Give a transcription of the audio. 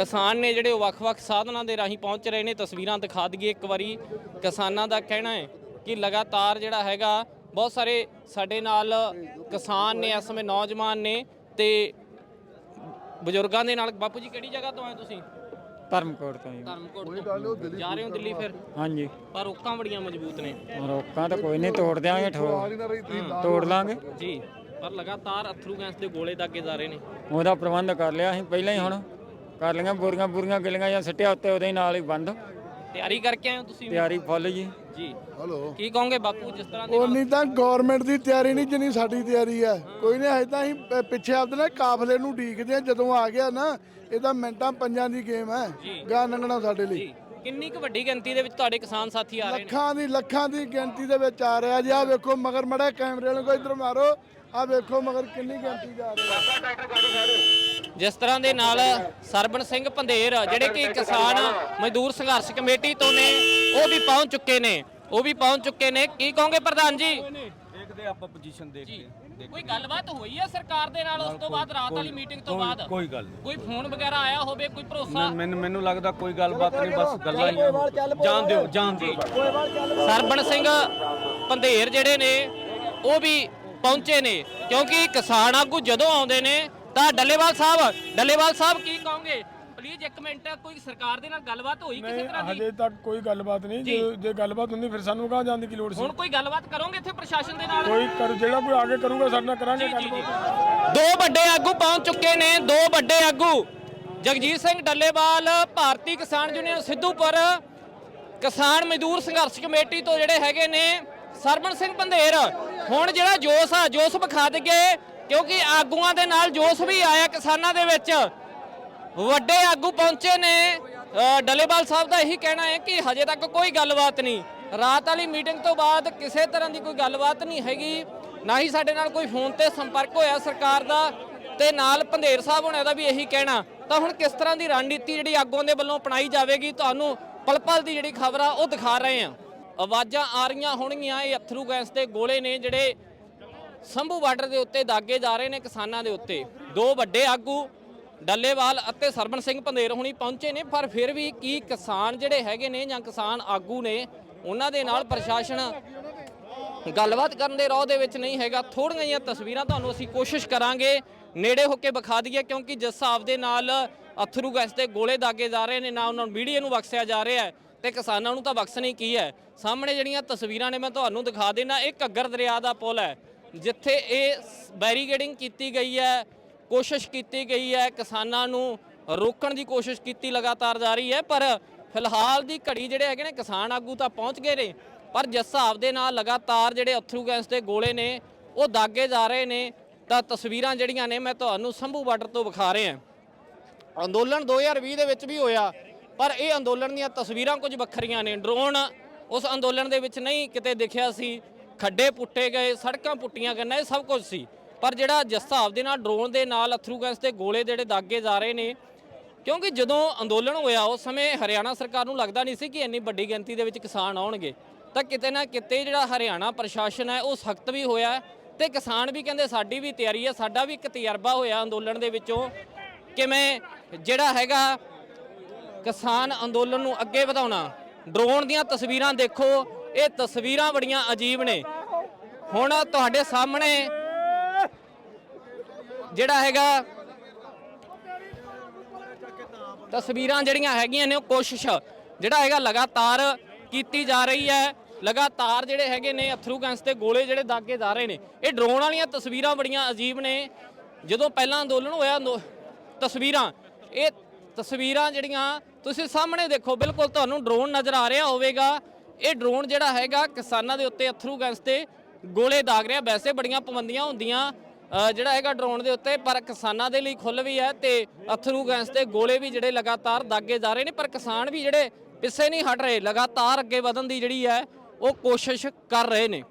ਕਿਸਾਨ ਨੇ ਜਿਹੜੇ ਉਹ ਵੱਖ-ਵੱਖ ਸਾਧਨਾਂ ਦੇ ਰਾਹੀਂ ਪਹੁੰਚ ਰਹੇ ਨੇ ਤਸਵੀਰਾਂ ਦਿਖਾ ਦਈਏ ਇੱਕ ਵਾਰੀ। ਕਿਸਾਨਾਂ ਦਾ ਕਹਿਣਾ ਹੈ ਕਿ ਲਗਾਤਾਰ ਜਿਹੜਾ ਹੈਗਾ ਬਹੁਤ ਸਾਰੇ ਸਾਡੇ ਨਾਲ ਕਿਸਾਨ ਨੇ ਇਸ ਸਮੇਂ ਨੌਜਵਾਨ ਨੇ ਤੇ ਬਜ਼ੁਰਗਾਂ ਦੇ ਨਾਲ। ਬਾਪੂ ਜੀ ਕਿਹੜੀ ਜਗ੍ਹਾ ਤੋਂ ਆਏ ਤੁਸੀਂ? ਧਰਮਕੋਟ ਤੋਂ ਜੀ। ਧਰਮਕੋਟ ਤੋਂ। ਜਾ ਰਹੇ ਹੋ ਦਿੱਲੀ ਫਿਰ? ਹਾਂਜੀ। ਪਰ ਰੋਕਾਂ ਬੜੀਆਂ ਮਜ਼ਬੂਤ ਨੇ। ਰੋਕਾਂ ਤਾਂ ਕੋਈ ਨਹੀਂ ਤੋੜ ਦਿਆਂਗੇ ਠੋ ਤੋੜ ਲਾਂਗੇ। ਜੀ ਪਰ ਲਗਾਤਾਰ ਅਥਰੂ ਗੈਸ ਦੇ ਗੋਲੇ ਦਾਗੇ ਜਾ ਰਹੇ ਨੇ। ਉਹਦਾ ਪ੍ਰਬੰਧ ਕਰ ਲਿਆ ਅਸੀਂ ਪਹਿਲਾਂ ਹੀ ਹੁਣ। ਕਰ ਲਈਆਂ ਬੋਰੀਆਂ ਬੋਰੀਆਂ ਗਿਲੀਆਂ ਜਾਂ ਸਿੱਟਿਆ ਉੱਤੇ ਉਹਦੇ ਨਾਲ ਹੀ ਬੰਦ। ਤਿਆਰੀ ਕਰਕੇ ਆਏ ਹੋ ਤੁਸੀਂ? ਤਿਆਰੀ ਫੁੱਲ ਜੀ। ਜੀ। ਹਲੋ। ਕੀ ਕਹੋਗੇ ਬਾਪੂ ਜਿਸ ਤਰ੍ਹਾਂ ਦੇ ਉਨੀ ਤਾਂ ਗਵਰਨਮੈਂਟ ਦੀ ਤਿਆਰੀ ਨਹੀਂ ਜਿੰਨੀ ਸਾਡੀ ਤਿਆਰੀ ਹੈ। ਕੋਈ ਨਹੀਂ ਹਜੇ ਤਾਂ ਅਸੀਂ ਪ- ਪਿੱਛੇ ਆਪਦੇ ਨਾ ਕਾਫਲੇ ਨੂੰ ਢੀਕਦੇ ਆ ਜਦੋਂ ਆ ਗਿਆ ਨਾ ਇਹ ਤਾਂ ਮਿੰਟਾਂ ਪੰਜਾਂ ਦੀ ਗੇਮ ਹੈ। ਗਾ ਲੰਘਣਾ ਸਾਡੇ ਲਈ। ਜੀ। ਕਿੰਨੀ ਕੁ ਵੱਡੀ ਗਿਣਤੀ ਦੇ ਵਿੱਚ ਤੁਹਾਡੇ ਕਿਸਾਨ ਸਾਥੀ ਆ ਰਹੇ ਨੇ? ਲੱਖਾਂ ਦੀ ਲੱਖਾਂ ਦੀ ਗਿਣਤੀ ਦੇ ਵਿੱਚ ਆ ਰਿਹਾ ਜੀ। ਆ ਵੇਖੋ ਮਗਰ ਮੜਾ ਕੈਮਰੇ ਵਾਲੇ ਕੋ ਇਧਰ ਮਾਰੋ। ਆ ਵੇਖੋ ਮਗਰ ਕਿੰਨੀ ਗਿਣਤੀ ਜਾ ਰਹੀ ਹੈ। ਜਿਸ ਤਰ੍ਹਾਂ ਦੇ ਨਾਲ ਸਰਬਨ ਸਿੰਘ ਪੰਧੇਰ ਜਿਹੜੇ ਕਿ ਕਿਸਾਨ ਮਜ਼ਦੂਰ ਸੰਘਰਸ਼ ਕਮੇਟੀ ਤੋਂ ਨੇ ਉਹ ਵੀ ਪਹੁੰਚ ਚੁੱਕੇ ਨੇ। ਉਹ ਵੀ ਪਹੁੰਚ ਚੁੱਕੇ ਨੇ। ਕੀ ਕਹੋਗੇ ਪ੍ਰਧਾਨ ਜੀ? ਦੇਖਦੇ ਆਪਾਂ ਪੋਜੀਸ਼ਨ ਦੇਖਦੇ ਕੋਈ ਗੱਲਬਾਤ ਹੋਈ ਹੈ ਸਰਕਾਰ ਦੇ ਨਾਲ ਉਸ ਤੋਂ ਬਾਅਦ ਰਾਤ ਵਾਲੀ ਮੀਟਿੰਗ ਤੋਂ ਬਾਅਦ? ਕੋਈ ਗੱਲ ਨਹੀਂ। ਕੋਈ ਫੋਨ ਵਗੈਰਾ ਆਇਆ ਹੋਵੇ ਕੋਈ ਭਰੋਸਾ? ਮੈਨੂੰ ਮੈਨੂੰ ਲੱਗਦਾ ਕੋਈ ਗੱਲਬਾਤ ਨਹੀਂ ਬਸ ਗੱਲਾਂ ਹੀ। ਜਾਣ ਦਿਓ ਜਾਣ ਦਿਓ ਸਰਬਣ ਸਿੰਘ ਪੰਧੇਰ ਜਿਹੜੇ ਨੇ ਉਹ ਵੀ ਪਹੁੰਚੇ ਨੇ। ਕਿਉਂਕਿ ਕਿਸਾਨ ਆਗੂ ਜਦੋਂ ਆਉਂਦੇ ਨੇ ਤਾਂ ਡੱਲੇਵਾਲ ਸਾਹਿਬ ਡੱਲੇਵਾਲ ਸਾਹਿਬ ਕੀ ਕਹੋਗੇ? ਪਲੀਜ਼ ਇੱਕ ਮਿੰਟ ਕੋਈ ਸਰਕਾਰ ਦੇ ਨਾਲ ਗੱਲਬਾਤ ਹੋਈ ਕਿਸੇ ਤਰ੍ਹਾਂ ਦੀ? ਹਜੇ ਤੱਕ ਕੋਈ ਗੱਲਬਾਤ ਨਹੀਂ। ਜੇ। ਜੇ ਗੱਲਬਾਤ ਹੁੰਦੀ ਫਿਰ ਸਾਨੂੰ ਕਹਾਂ ਜਾਣ ਦੀ ਕੀ ਲੋੜ ਸੀ? ਹੁਣ ਕੋਈ ਗੱਲਬਾਤ ਕਰੋਗੇ ਇੱਥੇ ਪ੍ਰਸ਼ਾਸਨ ਦੇ ਨਾਲ? ਕੋਈ ਕਰ ਜਿਹੜਾ ਕੋਈ ਆਗੇ ਕਰੂਗਾ ਸਾਡੇ ਨਾਲ ਕਰਾਂਗੇ ਗੱਲਬਾਤ। ਦੋ ਵੱਡੇ ਆਗੂ ਪਹੁੰਚ ਚੁੱਕੇ ਨੇ ਦੋ ਵੱਡੇ ਆਗੂ। ਜਗਜੀਤ ਸਿੰਘ ਡੱਲੇਵਾਲ ਭਾਰਤੀ ਕਿਸਾਨ ਯੂਨੀਅਨ ਸਿੱਧੂਪੁਰ ਕਿਸਾਨ ਮਜ਼ਦੂਰ ਸੰਘਰਸ਼ ਕਮੇਟੀ ਤੋਂ ਜਿਹੜੇ ਹੈਗੇ ਨੇ ਸਰਬਣ ਸਿੰਘ ਪੰਧੇਰ ਹੁਣ ਜਿਹੜਾ ਜੋਸ਼ ਆ ਜੋਸ਼ ਵਿਖਾ ਦਈਏ ਕਿਉਂਕਿ ਆਗੂਆਂ ਦੇ ਨਾਲ ਜੋਸ਼ ਵੀ ਆਇਆ ਕਿਸਾਨਾਂ ਦੇ ਵਿੱਚ। ਵੱਡੇ ਆਗੂ ਪਹੁੰਚੇ ਨੇ। ਅ, ਡੱਲੇਵਾਲ ਸਾਹਿਬ ਦਾ ਇਹੀ ਕਹਿਣਾ ਹੈ ਕਿ ਹਜੇ ਤੱਕ ਕੋਈ ਗੱਲਬਾਤ ਨਹੀਂ। ਰਾਤ ਵਾਲੀ ਮੀਟਿੰਗ ਤੋਂ ਬਾਅਦ ਕਿਸੇ ਤਰ੍ਹਾਂ ਦੀ ਕੋਈ ਗੱਲਬਾਤ ਨਹੀਂ ਹੈਗੀ। ਨਾ ਹੀ ਸਾਡੇ ਨਾਲ ਕੋਈ ਫੋਨ ਤੇ ਸੰਪਰਕ ਹੋਇਆ ਸਰਕਾਰ ਦਾ ਤੇ ਨਾਲ ਪੰਧੇਰ ਸਾਹਿਬ ਹੋਣਾ ਦਾ ਵੀ ਇਹੀ ਕਹਿਣਾ। ਤਾਂ ਹੁਣ ਕਿਸ ਤਰ੍ਹਾਂ ਦੀ ਰਣਨੀਤੀ ਜਿਹੜੀ ਆਗੂਆਂ ਦੇ ਵੱਲੋਂ ਅਪਣਾਈ ਜਾਵੇਗੀ ਤੁਹਾਨੂੰ ਪਲ ਪਲ ਦੀ ਜਿਹੜੀ ਖਬਰ ਆ ਉਹ ਦਿਖਾ ਰਹੇ ਹਾਂ। ਆਵਾਜ਼ਾਂ ਆ ਰਹੀਆਂ ਹੋਣਗੀਆਂ। ਇਹ ਅਥਰੂ ਗੈਸ ਦੇ ਗੋਲੇ ਨੇ ਜਿਹੜੇ ਸੰਭੂ ਬਾਰਡਰ ਦੇ ਉੱਤੇ ਦਾਗੇ ਜਾ ਰਹੇ ਨੇ ਕਿਸਾਨਾਂ ਦੇ ਉੱਤੇ। ਦੋ ਵੱਡੇ ਆਗੂ, ਡੱਲੇਵਾਲ ਅਤੇ ਸਰਬਨ ਸਿੰਘ ਪੰਧੇਰ ਹੁਣੀ ਪਹੁੰਚੇ ਨੇ, ਪਰ ਫਿਰ ਵੀ ਕੀ ਕਿਸਾਨ ਜਿਹੜੇ ਹੈਗੇ ਨੇ ਜਾਂ ਕਿਸਾਨ ਆਗੂ ਨੇ, ਉਹਨਾਂ ਦੇ ਨਾਲ ਪ੍ਰਸ਼ਾਸਨ ਗੱਲਬਾਤ ਕਰਨ ਦੇ ਰੋਹ ਦੇ ਵਿੱਚ ਨਹੀਂ ਹੈਗਾ। ਥੋੜੀਆਂ ਜਿਹੀਆਂ ਤਸਵੀਰਾਂ ਤੁਹਾਨੂੰ ਅਸੀਂ ਕੋਸ਼ਿਸ਼ ਕਰਾਂਗੇ। ਨੇੜੇ ਹੋ ਕੇ ਵਿਖਾ ਦਈਏ, ਕਿਉਂਕਿ ਜਿਸ ਹਿਸਾਬ ਦੇ ਨਾਲ ਅਥਰੂ ਗੈਸ ਦੇ ਗੋਲੇ ਦਾਗੇ ਜਾ ਰਹੇ ਨੇ, ਨਾ ਉਹਨਾਂ ਨੂੰ ਮੀਡੀਆ ਨੂੰ ਬਖਸ਼ਿਆ ਜਾ ਰਿਹਾ ਹੈ। ਤੇ ਕਿਸਾਨਾਂ ਨੂੰ ਤਾਂ ਬਖਸ਼ਣੀ ਕੀ ਹੈ? ਸਾਹਮਣੇ ਜਿਹੜੀਆਂ ਤਸਵੀਰਾਂ ਨੇ ਮੈਂ ਤੁਹਾਨੂੰ ਦਿਖਾ ਦੇਣਾ ਇਹ ਘੱਗਰ ਦਰਿਆ ਦਾ ਪੁਲ ਹੈ, ਜਿੱਥੇ ਇਹ ਬੈਰੀਗੇਡਿੰਗ ਕੀਤੀ ਗਈ ਹੈ, ਕੋਸ਼ਿਸ਼ ਕੀਤੀ ਗਈ ਹੈ ਕਿਸਾਨਾਂ ਨੂੰ ਰੋਕਣ ਦੀ ਕੋਸ਼ਿਸ਼ ਕੀਤੀ ਲਗਾਤਾਰ ਜਾਰੀ ਹੈ, ਪਰ ਫਿਲਹਾਲ ਦੀ ਘੜੀ ਜਿਹੜੇ ਹੈਗੇ ਨੇ ਕਿਸਾਨ ਆਗੂ ਤਾਂ ਪਹੁੰਚ ਗਏ ਨੇ, ਪਰ ਜਿਸ ਹਿਸਾਬ ਦੇ ਨਾਲ ਲਗਾਤਾਰ ਜਿਹੜੇ ਅਥਰੂ ਗੈਸ ਦੇ ਗੋਲੇ ਨੇ, ਉਹ ਦਾਗੇ ਜਾ ਰਹੇ ਨੇ, ਤਾਂ ਤਸਵੀਰਾਂ ਜਿਹੜੀਆਂ ਨੇ ਮੈਂ ਤੁਹਾਨੂੰ ਸੰਭੂ ਬਾਰਡਰ ਤੋਂ ਵਿਖਾ ਰਿਹਾ। ਅੰਦੋਲਨ 2020 ਦੇ ਵਿੱਚ ਵੀ ਹੋਇਆ। ਪਰ ਇਹ ਅੰਦੋਲਨ ਦੀਆਂ ਤਸਵੀਰਾਂ ਕੁਝ ਵੱਖਰੀਆਂ ਨੇ। ਡਰੋਨ ਉਸ ਅੰਦੋਲਨ ਦੇ ਵਿੱਚ ਨਹੀਂ ਕਿਤੇ ਦਿਖਿਆ ਸੀ। ਖੱਡੇ ਪੁੱਟੇ ਗਏ, ਸੜਕਾਂ ਪੁੱਟੀਆਂ ਗਈਆਂ, ਇਹ ਸਭ ਕੁਝ ਸੀ। ਪਰ ਜਿਹੜਾ ਜਿਸ ਹਿਸਾਬ ਦੇ ਨਾਲ ਡਰੋਨ ਦੇ ਨਾਲ ਅਥਰੂ ਗੈਸ ਦੇ ਗੋਲੇ ਜਿਹੜੇ ਦਾਗੇ ਜਾ ਰਹੇ ਨੇ, ਕਿਉਂਕਿ ਜਦੋਂ ਅੰਦੋਲਨ ਹੋਇਆ, ਉਸ ਸਮੇਂ ਹਰਿਆਣਾ ਸਰਕਾਰ ਨੂੰ ਲੱਗਦਾ ਨਹੀਂ ਸੀ ਕਿ ਇੰਨੀ ਵੱਡੀ ਗਿਣਤੀ ਦੇ ਵਿੱਚ ਕਿਸਾਨ ਆਉਣਗੇ। ਤਾਂ ਕਿਤੇ ਨਾ ਕਿਤੇ ਜਿਹੜਾ ਹਰਿਆਣਾ ਪ੍ਰਸ਼ਾਸਨ ਹੈ, ਉਹ ਸਖਤ ਵੀ ਹੋਇਆ ਹੈ ਤੇ ਕਿਸਾਨ ਵੀ ਕਹਿੰਦੇ ਸਾਡੀ ਵੀ ਤਿਆਰੀ ਹੈ, ਸਾਡਾ ਵੀ ਇੱਕ ਤਜਰਬਾ ਹੋਇਆ ਅੰਦੋਲਨ ਦੇ ਵਿੱਚੋਂ ਕਿਵੇਂ ਜਿਹੜਾ ਹੈਗਾ ਕਿਸਾਨ ਅੰਦੋਲਨ ਨੂੰ ਅੱਗੇ ਵਧਾਉਣਾ। ਡਰੋਨ ਦੀਆਂ ਤਸਵੀਰਾਂ ਦੇਖੋ, ਇਹ ਤਸਵੀਰਾਂ ਬੜੀਆਂ ਅਜੀਬ ਨੇ। ਹੁਣ ਤੁਹਾਡੇ ਸਾਹਮਣੇ ਜਿਹੜਾ ਹੈਗਾ, ਤਸਵੀਰਾਂ ਜਿਹੜੀਆਂ ਹੈਗੀਆਂ ਨੇ ਉਹ ਕੋਸ਼ਿਸ਼, ਜਿਹੜਾ ਹੈਗਾ ਲਗਾਤਾਰ ਕੀਤੀ ਜਾ ਰਹੀ ਹੈ। ਲਗਾਤਾਰ ਜਿਹੜੇ ਹੈਗੇ ਨੇ ਅਥਰੂ ਗੈਂਸ ਤੇ ਗੋਲੇ ਜਿਹੜੇ ਦਾਗੇ ਜਾ ਰਹੇ ਨੇ। ਇਹ ਡਰੋਨ ਵਾਲੀਆਂ ਤਸਵੀਰਾਂ ਬੜੀਆਂ ਅਜੀਬ ਨੇ। ਜਦੋਂ ਪਹਿਲਾਂ ਅੰਦੋਲਨ ਹੋਇਆ ਤਸਵੀਰਾਂ, ਇਹ ਤਸਵੀਰਾਂ ਜਿਹੜੀਆਂ ਤੁਸੀਂ ਸਾਹਮਣੇ ਦੇਖੋ, ਬਿਲਕੁਲ ਤੁਹਾਨੂੰ ਡਰੋਨ ਨਜ਼ਰ ਆ ਰਿਹਾ ਹੋਵੇਗਾ। ਇਹ ਡਰੋਨ ਜਿਹੜਾ ਹੈਗਾ, ਕਿਸਾਨਾਂ ਦੇ ਉੱਤੇ, ਅਥਰੂ ਗੈਸ ਤੇ ਗੋਲੇ ਦਾਗ ਰਿਹਾ। ਵੈਸੇ ਬੜੀਆਂ ਪਾਬੰਦੀਆਂ ਹੁੰਦੀਆਂ ਜਿਹੜਾ ਹੈਗਾ ਡਰੋਨ ਦੇ ਉੱਤੇ, ਪਰ ਕਿਸਾਨਾਂ ਦੇ ਲਈ ਖੁੱਲ ਵੀ ਹੈ ਤੇ ਅਥਰੂ ਗੈਸ ਤੇ ਗੋਲੇ ਵੀ ਜਿਹੜੇ ਲਗਾਤਾਰ ਦਾਗੇ ਜਾ ਰਹੇ ਨੇ, ਪਰ ਕਿਸਾਨ ਵੀ ਜਿਹੜੇ ਪਿੱਛੇ ਨਹੀਂ ਹਟ ਰਹੇ, ਲਗਾਤਾਰ ਅੱਗੇ ਵਧਣ ਦੀ ਜਿਹੜੀ ਹੈ, ਉਹ ਕੋਸ਼ਿਸ਼ ਕਰ ਰਹੇ ਨੇ।